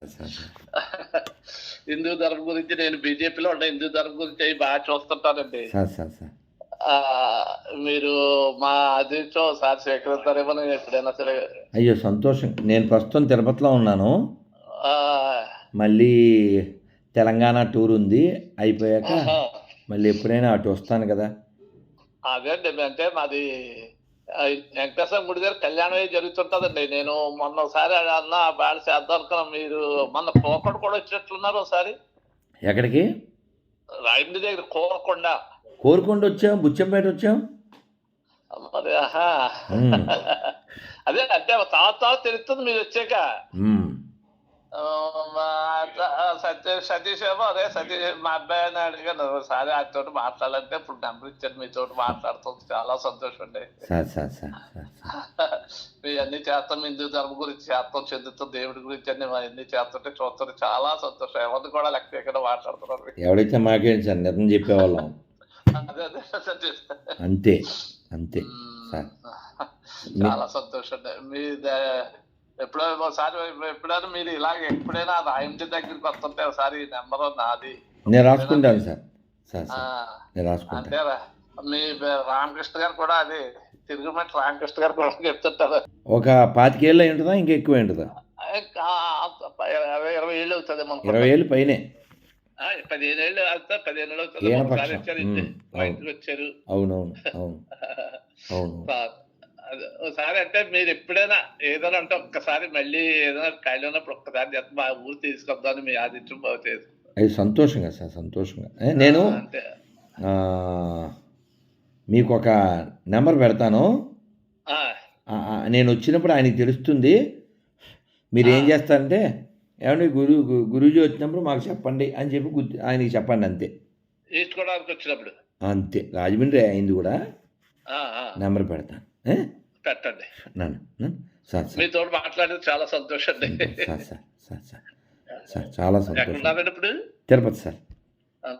హిందూ ధర్మం గురించి నేను బీజేపీలో ఉన్న హిందూ ధర్మం గురించి అవి బాగా చూస్తుంటానండి. మీరు మా అధ్యక్షుడు సార్ స్వీకరిస్తారేమో నేను ఎప్పుడైనా సరే. అయ్యో సంతోషం. నేను ప్రస్తుతం తిరుపతిలో ఉన్నాను. మళ్ళీ తెలంగాణ టూర్ ఉంది. అయిపోయాక. మళ్ళీ ఎప్పుడైనా అటు వస్తాను కదా. అదే అండి అంటే మాది వెంకటేశ్వర గుడి దగ్గర కళ్యాణం అయ్యి జరుగుతుంటదండి. నేను మొన్న ఒకసారి అన్న బాగా చేద్దాం మీరు మొన్న కోకడు కూడా వచ్చినట్లున్నారు ఒకసారి. ఎక్కడికి? రాయండి దగ్గర కోరకొండ. కోరుకొండ వచ్చాం బుచ్చంపేట వచ్చాం. మరి ఆహా. అదే అంటే తర్వాత తెలుస్తుంది మీరు వచ్చాక. మ్మ్. ఆ, మా అత్త- సతీ సతీష్ ఏమో అదే సతీష్ మా అబ్బాయి అని అడిగాను సరే ఆయనతో మాట్లాడాలంటే ఇప్పుడు నెంబర్ ఇచ్చాను మీతో మాట్లాడుతుంది చాలా సంతోషం అండి. మీ అన్ని చేస్తాం హిందూ ధర్మం గురించి చేస్తాం చెందుతాం దేవుడి గురించి అన్ని అన్ని చేస్తుంటే చూస్తుంటే చాలా సంతోషం. ఎవరిని కూడా లెక్క చేయకుండా మాట్లాడుతున్నారు. ఎవడైతే మాకేంటి సార్ నిజం చెప్పేవాళ్ళం. అదే అదే సతీష్. అంతే అంతే చాలా సంతోషం అండి. మీ ద- ఎప్పుడో ఒకసారి ఎప్పుడైనా మీరు ఇలాగ ఎప్పుడైనా రాయంటి దగ్గరికి వస్తుంటే ఒకసారి నెంబర్ నాది. నేను రాసుకుంటాను సార్. నేను రాసుకుంటాను. మీ రామకృష్ణ గారు కూడా అది తిరుగుమట్టి రామకృష్ణ గారు కూడా చెప్తుంటారు. ఒక పాతికేళ్ళు ఉంటుందా ఇంకా ఎక్కువ ఇంకా ఇరవై ఏళ్ళు అవుతుంది మనకు. ఇరవై ఏళ్ళు పైనే. పదిహేను ఏళ్ళు అవుతా పదిహేను ఏళ్ళు అవుతుంది? వచ్చారు ఇంటి- అవునవును అవును అవును. ఒకసారి అంటే మీరు ఎప్పుడైనా ఏదైనా అంటే ఒక్కసారి మళ్ళీ ఏదైనా ఖాళీ ఉన్నప్పుడు ఒక్కసారి చేస్తే మా ఊరు తీసుకొద్దామని మీ ఆదిత్యం బాగు అది సంతోషంగా సార్ సంతోషంగా. నేను మీకు ఒక నెంబర్ పెడతాను. నేను వచ్చినప్పుడు ఆయనకి తెలుస్తుంది. మీరు ఏం చేస్తారంటే ఏమండి గురు గురూజీ వచ్చినప్పుడు మాకు చెప్పండి అని చెప్పి గుర్తు ఆయనకి చెప్పండి అంతే. ఈస్ట్ గోదావరికి వచ్చినప్పుడు. అంతే. రాజమండ్రి అయింది కూడా. నెంబర్ పెడతాను? పెట్టండి. మీతో మాట్లాడేది చాలా సంతోషం అండి sir sir sir sir. Sir చాలా సంతోషం. ఇప్పుడు? తిరుపతి సార్. ఆ,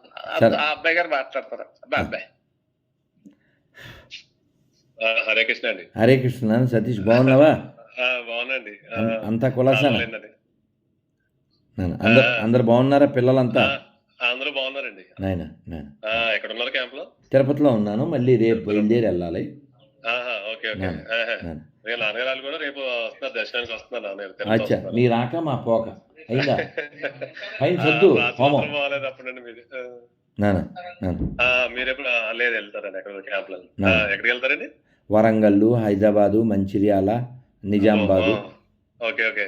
అబ్బాయి గారు మాట్లాడతారు? అబ్బాయి. హరే కృష్ణ అండి. హరే కృష్ణ సతీష్ బాగున్నావా? బాగున్నాండి అంతా. నాన్న అందరు బాగున్నారా పిల్లలంతా? అందరూ బాగున్నారండి. నాయన ఎక్కడ ఉన్నారు క్యాంప్లో తిరుపతిలో ఉన్నాను మళ్ళీ రేపు బయలుదేరి వెళ్ళాలి. Okay okay. నేను నాన్నగారు కూడా రేపు వస్తున్నారు దర్శనానికి వస్తున్నారు నాన్నగారు తిరుపతి అచ్చా వస్తున్నారు. మీ రాక మా పోక. అయిందా? పైన సొద్దు, హోమం. బాగాలేదు అప్పుడండి మీరు ఎప్పుడు లేదు వెళ్తారండి ఎక్కడ. ఎక్కడికి వెళ్తారండి? వరంగల్ హైదరాబాదు మంచిర్యాల నిజామాబాదు. Okay okay.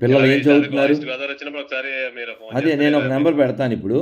పిల్లలు ఏం చదువుతున్నారు? అదే నేను ఒక నెంబర్ పెడతాను ఇప్పుడు.